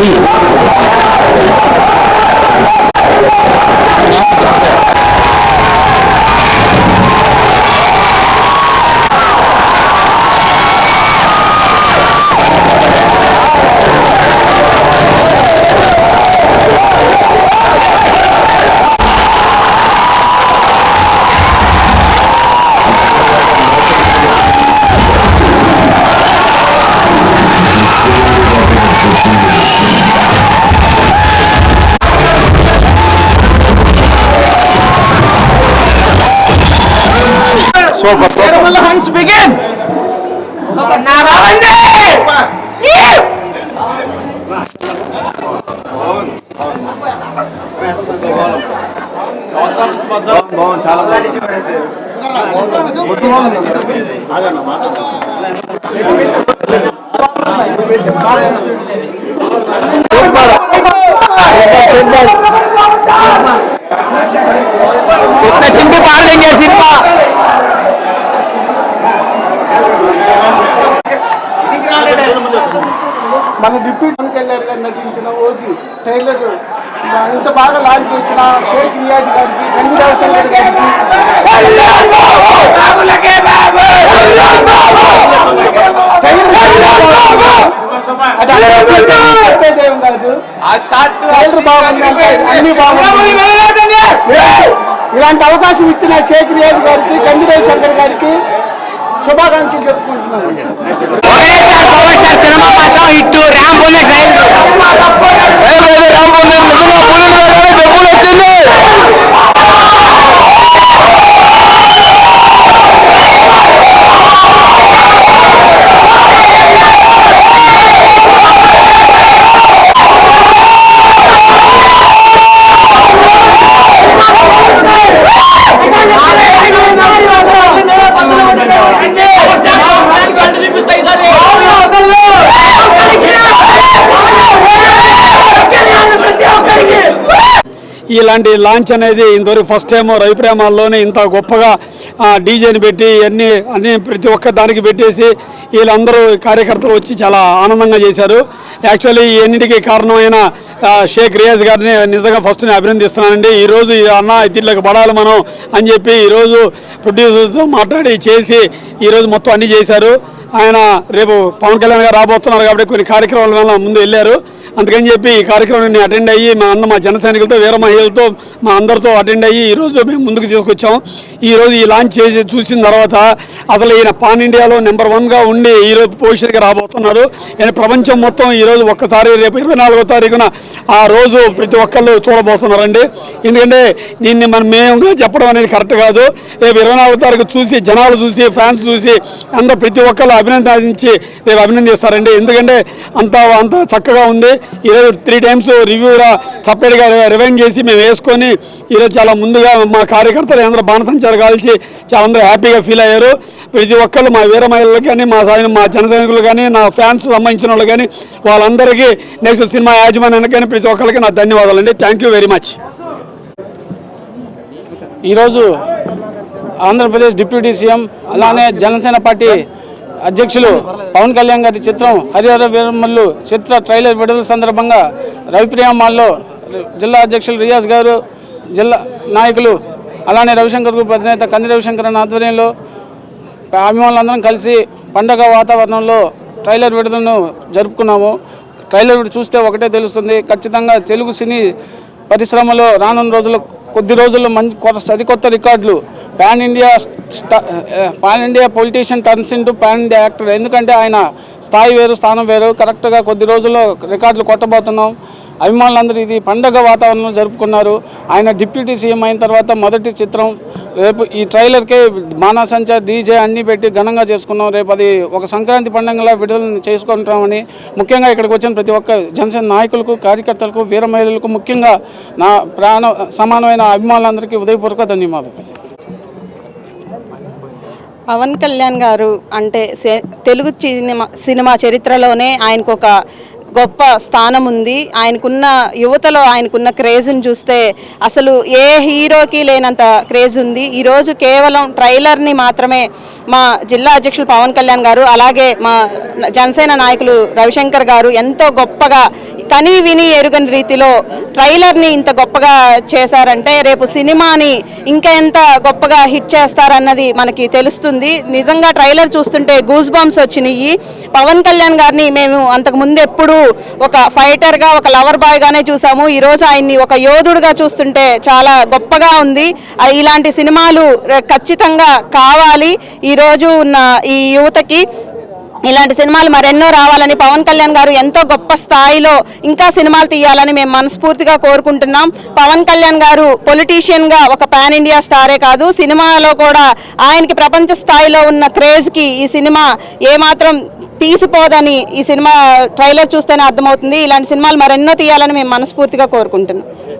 Amén. బాగుంది చాలా చింపి పాడలేంగే సినిమా మన డిప్యూటీ నటించిన ఓజీ టైలర్ ఇంత బాగా లాంచ్ చేసిన షేక్ రియాజ్ గారికి గంగిరావు శంకర్ గారికి. అన్ని బాగుంది ఇలాంటి అవకాశం ఇచ్చిన షేక్ రియాజ్ గారికి గంగిరావు శంకర్ గారికి శుభాకాంక్షలు చెప్పుకుంటున్నాను. సినిమా పవర్ ఇటు రామ్ మాత్రం ఇట్టు ర్యామ్ బోలే ఇలాంటి లాంచ్ అనేది ఇంతవరకు ఫస్ట్ టైం రవిప్రేమాల్లోనే ఇంత గొప్పగా డీజేని పెట్టి అన్ని అన్ని ప్రతి ఒక్క దానికి పెట్టేసి వీళ్ళందరూ కార్యకర్తలు వచ్చి చాలా ఆనందంగా చేశారు. యాక్చువల్లీ ఈ అన్నిటికీ కారణమైన షేక్ రియాజ్ గారిని నిజంగా ఫస్ట్ నేను అభినందిస్తున్నానండి. ఈరోజు అన్న దీంట్లోకి పడాలి మనం అని చెప్పి ఈరోజు ప్రొడ్యూసర్తో మాట్లాడి చేసి ఈరోజు మొత్తం అన్ని చేశారు. ఆయన రేపు పవన్ కళ్యాణ్ గారు రాబోతున్నారు కాబట్టి కొన్ని కార్యక్రమాల వల్ల ముందు వెళ్ళారు. అందుకని చెప్పి ఈ కార్యక్రమాన్ని అటెండ్ అయ్యి మా అన్న మా జన సైనికులతో వీర మహిళలతో మా అందరితో అటెండ్ అయ్యి ఈరోజు మేము ముందుకు తీసుకొచ్చాం. ఈరోజు ఈ లాంచ్ చేసి చూసిన తర్వాత అసలు ఈయన పాన్ ఇండియాలో నెంబర్ వన్గా ఉండి ఈరోజు పోషన్కి రాబోతున్నారు ఈయన ప్రపంచం మొత్తం ఈరోజు ఒక్కసారి రేపు ఇరవై నాలుగో తారీఖున ఆ రోజు ప్రతి ఒక్కళ్ళు చూడబోతున్నారండి. ఎందుకంటే దీన్ని మనం మేముగా చెప్పడం అనేది కరెక్ట్ కాదు. రేపు ఇరవై నాలుగో తారీఖు చూసి జనాలు చూసి ఫ్యాన్స్ చూసి అందరూ ప్రతి ఒక్కళ్ళు అభినందించి రేపు అభినందిస్తారండి. ఎందుకంటే అంత అంత చక్కగా ఉంది. ఈరోజు త్రీ టైమ్స్ రివ్యూ సపరేట్గా రివైండ్ చేసి మేము వేసుకొని ఈరోజు చాలా ముందుగా మా కార్యకర్తలు అందరూ బాణసంచారు కాల్చి చాలా అందరూ హ్యాపీగా ఫీల్ అయ్యారు. ప్రతి ఒక్కళ్ళు మా వీర మహిళలు కానీ మా సాయం మా జన సైనికులు కానీ నా ఫ్యాన్స్ సంబంధించిన వాళ్ళు కానీ వాళ్ళందరికీ నెక్స్ట్ సినిమా యాజమాన్యానికి కానీ ప్రతి ఒక్కరికి నా ధన్యవాదాలు అండి. థ్యాంక్ యూ వెరీ మచ్ ఈరోజు ఆంధ్రప్రదేశ్ డిప్యూటీ సీఎం అలానే జనసేన పార్టీ అధ్యక్షులు పవన్ కళ్యాణ్ గారి చిత్రం హరిహర వీరమల్లు చిత్ర ట్రైలర్ విడుదల సందర్భంగా రవిప్రియా మాల్లో జిల్లా అధ్యక్షులు రియాజ్ గారు జిల్లా నాయకులు అలానే రవిశంకర్ గ్రూప్ అధినేత కంది రవిశంకర్ అన్న ఆధ్వర్యంలో అభిమానులందరం కలిసి పండగ వాతావరణంలో ట్రైలర్ విడుదలను జరుపుకున్నాము. ట్రైలర్ చూస్తే ఒకటే తెలుస్తుంది ఖచ్చితంగా తెలుగు సినీ పరిశ్రమలో రానున్న రోజుల్లో కొద్ది రోజుల్లో మంచి కొత్త సరికొత్త రికార్డులు. Pan India pan India politician turns into pan India actor ఎందుకంటే ఆయన స్థాయి వేరు స్థానం వేరు. కరెక్ట్గా కొద్ది రోజుల్లో రికార్డులు కొట్టబోతున్నాం. అభిమానులందరూ ఇది పండగ వాతావరణంలో జరుపుకున్నారు. ఆయన డిప్యూటీ సీఎం అయిన తర్వాత మొదటి చిత్రం రేపు ఈ ట్రైలర్కే బాణాసంచా డీజే అన్నీ పెట్టి ఘనంగా చేసుకున్నాం. రేపు అది ఒక సంక్రాంతి పండుగలా విడుదల చేసుకుంటామని ముఖ్యంగా ఇక్కడికి వచ్చిన ప్రతి ఒక్క జనసేన నాయకులకు కార్యకర్తలకు వీర మహిళలకు ముఖ్యంగా నా ప్రాణ సమానమైన అభిమానులందరికీ ఉదయపూర్వక ధన్యవాదాలు. పవన్ కళ్యాణ్ గారు అంటే తెలుగు సినిమా సినిమా చరిత్రలోనే ఆయనకు ఒక గొప్ప స్థానం ఉంది ఆయనకున్న యువతలో ఆయనకున్న క్రేజ్ని చూస్తే అసలు ఏ హీరోకి లేనంత క్రేజ్ ఉంది. ఈరోజు కేవలం ట్రైలర్ని మాత్రమే మా జిల్లా అధ్యక్షులు పవన్ కళ్యాణ్ గారు అలాగే మా జనసేన నాయకులు రవిశంకర్ గారు ఎంతో గొప్పగా కని విని ఎరుగని రీతిలో ట్రైలర్ని ఇంత గొప్పగా చేశారంటే రేపు సినిమాని ఇంకా ఎంత గొప్పగా హిట్ చేస్తారన్నది మనకి తెలుస్తుంది. నిజంగా ట్రైలర్ చూస్తుంటే గూస్ బాంబ్స్ వచ్చినాయి పవన్ కళ్యాణ్ గారిని మేము అంతకు ముందు ఎప్పుడు ఒక ఫైటర్గా ఒక లవర్ బాయ్గానే చూసాము. ఈరోజు ఆయన్ని ఒక యోధుడుగా చూస్తుంటే చాలా గొప్పగా ఉంది. ఇలాంటి సినిమాలు ఖచ్చితంగా కావాలి. ఈరోజు ఉన్న ఈ యువతకి ఇలాంటి సినిమాలు మరెన్నో రావాలని పవన్ కళ్యాణ్ గారు ఎంతో గొప్ప స్థాయిలో ఇంకా సినిమాలు తీయాలని మేము మనస్ఫూర్తిగా కోరుకుంటున్నాం. పవన్ కళ్యాణ్ గారు పొలిటీషియన్గా ఒక పాన్ ఇండియా స్టారే కాదు సినిమాలో కూడా ఆయనకి ప్రపంచ స్థాయిలో ఉన్న క్రేజ్కి ఈ సినిమా ఏమాత్రం తీసిపోదని ఈ సినిమా ట్రైలర్ చూస్తేనే అర్థమవుతుంది. ఇలాంటి సినిమాలు మరెన్నో తీయాలని మేము మనస్ఫూర్తిగా కోరుకుంటున్నాం.